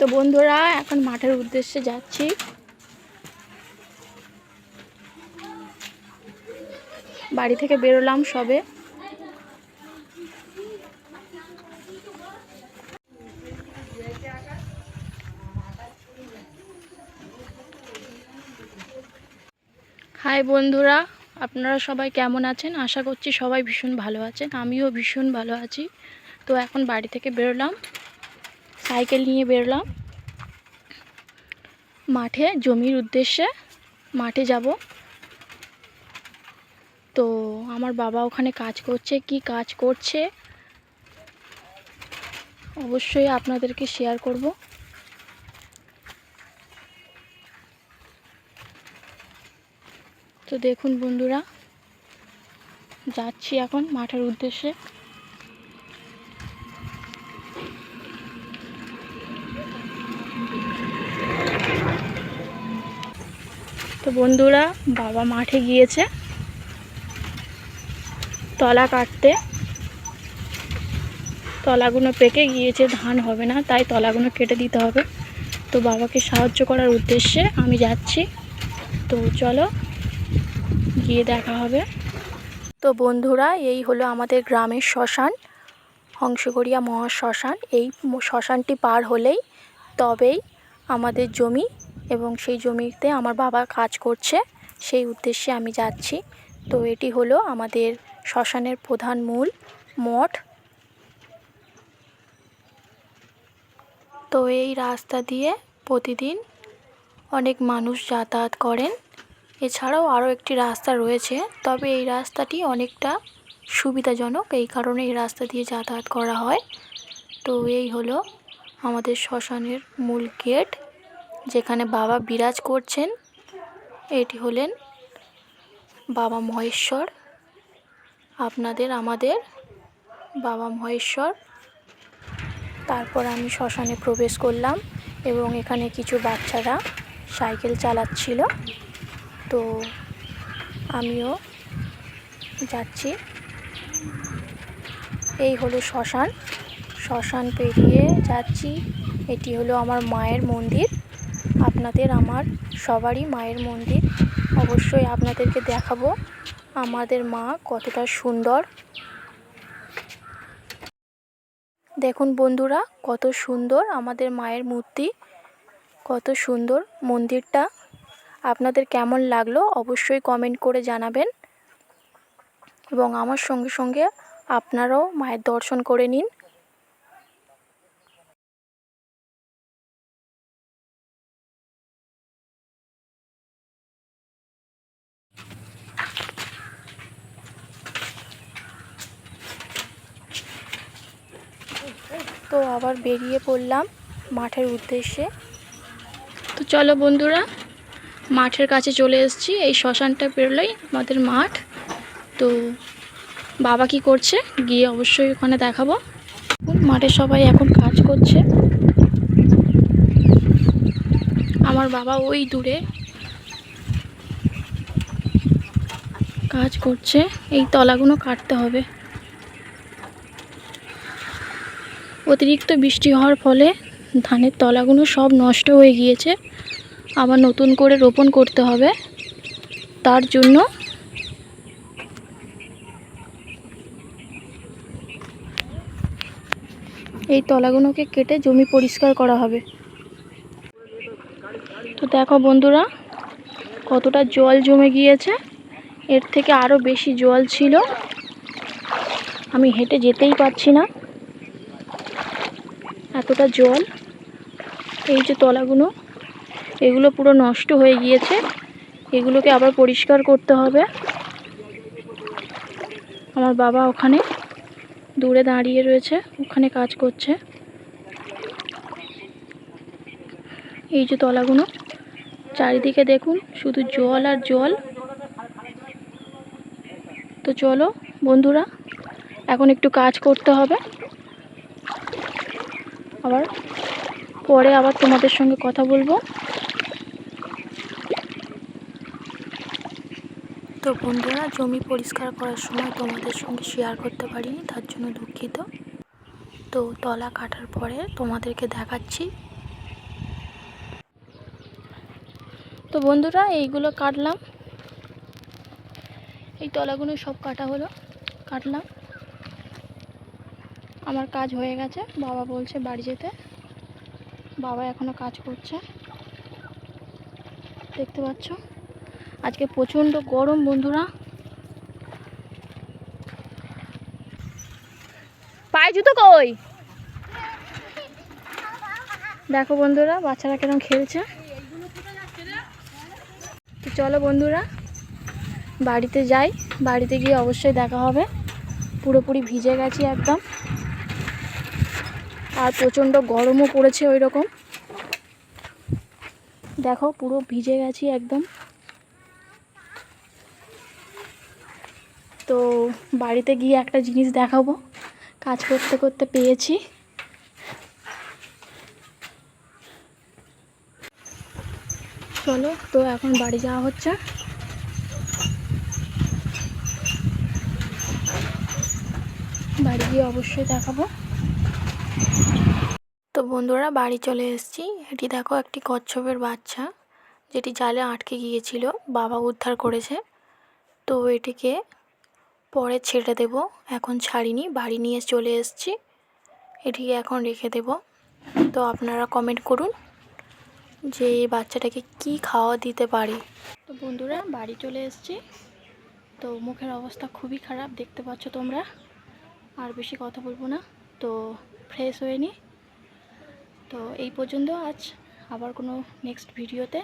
তো বন্ধুরা, এখন মাঠের উদ্দেশ্যে যাচ্ছি। বাড়ি থেকে বেরোলাম সবে। হাই বন্ধুরা, আপনারা সবাই কেমন আছেন? আশা করছি সবাই ভীষণ ভালো আছেন। আমিও ভীষণ ভালো আছি। তো এখন বাড়ি থেকে বেরোলাম। সাইকেল নিয়ে বেরোলাম। মাঠে জমির উদ্দেশ্যে মাঠে যাব। তো আমার বাবা ওখানে কাজ করছে, কি কাজ করছে? অবশ্যই আপনাদেরকে শেয়ার করব। তো দেখুন বন্ধুরা, যাচ্ছি এখন মাঠের উদ্দেশ্যে। তো বন্ধুরা, বাবা মাঠে গিয়েছে তলা কাটতে। তলাগুলো পেকে গিয়েছে, ধান হবে না, তাই তলাগুলো কেটে দিতে হবে। তো বাবাকে সাহায্য করার উদ্দেশ্যে আমি যাচ্ছি। তো চলো, গিয়ে দেখা হবে। তো বন্ধুরা, এই হলো আমাদের গ্রামের শ্মশান, হংসগড়িয়া মহা শ্মশান এই শ্মশানটি পার হলেই তবেই আমাদের জমি এবং সেই জমিতে আমার বাবা কাজ করছে, সেই উদ্দেশ্যে আমি যাচ্ছি। তো এটি হলো আমাদের শ্মশানের প্রধান মূল মঠ। তো এই রাস্তা দিয়ে প্রতিদিন অনেক মানুষ যাতায়াত করেন। এছাড়াও আরও একটি রাস্তা রয়েছে, তবে এই রাস্তাটি অনেকটা সুবিধাজনক। এই কারণে এই রাস্তা দিয়ে যাতায়াত করা হয়। তো এই হলো আমাদের শ্মশানের মূল গেট। যেখানে বাবা বিরাজ করছেন, এটি হলেন বাবা মহেশ্বর। আপনাদের, আমাদের বাবা মহেশ্বর। তারপর আমি শ্মশানে প্রবেশ করলাম এবং এখানে কিছু বাচ্চারা সাইকেল চালাচ্ছিল। তো আমিও যাচ্ছি। এই হলো শ্মশান। শ্মশান পেরিয়ে যাচ্ছি। এটি হলো আমার মায়ের মন্দির। আপনাদের আমার সবারই মায়ের মন্দির। অবশ্যই আপনাদেরকে দেখাবো আমাদের মা কতটা সুন্দর। দেখুন বন্ধুরা, কত সুন্দর আমাদের মায়ের মূর্তি, কত সুন্দর মন্দিরটা। আপনাদের কেমন লাগল অবশ্যই কমেন্ট করে জানাবেন এবং আমার সঙ্গে সঙ্গে আপনারাও মায়ের দর্শন করে নিন। তো আবার বেরিয়ে পড়লাম মাঠের উদ্দেশ্যে। তো চলো বন্ধুরা, মাঠের কাছে চলে এসেছি। এই শ্মশানটা পেরোলেই আমাদের মাঠ। তো বাবা কি করছে? গিয়ে অবশ্যই ওখানে দেখাবো। মাঠে সবাই এখন কাজ করছে। আমার বাবা ওই দূরে কাজ করছে। এই তলাগুলো কাটতে হবে। অতিরিক্ত বৃষ্টি হওয়ার ফলে ধানের তলাগুলো সব নষ্ট হয়ে গিয়েছে। আবার নতুন করে রোপণ করতে হবে। তার জন্য এই তলাগুলোকে কেটে জমি পরিষ্কার করা হবে। তো দেখো বন্ধুরা, কতটা জল জমে গিয়েছে। এর থেকে আরও বেশি জল ছিল। আমি হেঁটে যেতেই পারছি না। এতটা জল, এই যে তলাগুলো, এগুলো পুরো নষ্ট হয়ে গিয়েছে। এগুলোকে আবার পরিষ্কার করতে হবে। আমার বাবা ওখানে দূরে দাঁড়িয়ে রয়েছে, ওখানে কাজ করছে। এই যে তলাগুলো, চারিদিকে দেখুন, শুধু জল আর জল। তো চলো বন্ধুরা, এখন একটু কাজ করতে হবে। আবার পরে আবার তোমাদের সঙ্গে কথা বলব। তো বন্ধুরা, জমি পরিষ্কার করার সময় তোমাদের সঙ্গে শেয়ার করতে পারিনি, তার জন্য দুঃখিত। তো তলা কাটার পরে তোমাদেরকে দেখাচ্ছি। তো বন্ধুরা, এইগুলো কাটলাম। এই তলাগুলো সব কাটা হলো, কাটলাম। আমার কাজ হয়ে গেছে। বাবা বলছে বাড়ি যেতে। বাবা এখনও কাজ করছে। দেখতে পাচ্ছ? আজকে প্রচণ্ড গরম বন্ধুরা। পায়ে জুতো কই? দেখো বন্ধুরা, বাচ্চারা কেরম খেলছে। তো চলো বন্ধুরা, বাড়িতে যাই। বাড়িতে গিয়ে অবশ্যই দেখা হবে। পুরোপুরি ভিজে গেছি একদম। আর প্রচণ্ড গরমও পড়েছে ওই রকম দেখো, পুরো ভিজে গেছি একদম। তো বাড়িতে গিয়ে একটা জিনিস দেখাবো। কাজ করতে করতে পেয়েছি। চলো, তো এখন বাড়ি যাওয়া হচ্ছে। বাড়ি গিয়ে অবশ্যই দেখাবো। তো বন্ধুরা বাড়ি চলে এসেছি। এটি দেখো একটি কচ্ছপের বাচ্চা, যেটি জালে আটকে গিয়েছিল, বাবা উদ্ধার করেছে। তো এটিকে পরে ছেড়ে দেব, এখন ছাড়িনি, বাড়ি নিয়ে চলে এসেছি। এটিকে এখন রেখে দেব। তো আপনারা কমেন্ট করুন যে এই বাচ্চাটাকে কি খাওয়া দিতে পারি। তো বন্ধুরা বাড়ি চলে এসেছি। তো মুখের অবস্থা খুবই খারাপ, দেখতে পাচ্ছ তোমরা। আর বেশি কথা বলব না। তো ফ্রেশ হয়ে নি তো এই পর্যন্ত আজ আবার কোনো নেক্সট ভিডিওতে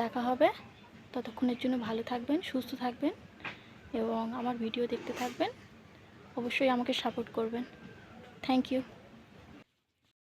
দেখা হবে। ততক্ষণের জন্য ভালো থাকবেন, সুস্থ থাকবেন এবং আমার ভিডিও দেখতে থাকবেন। অবশ্যই আমাকে সাপোর্ট করবেন। Thank you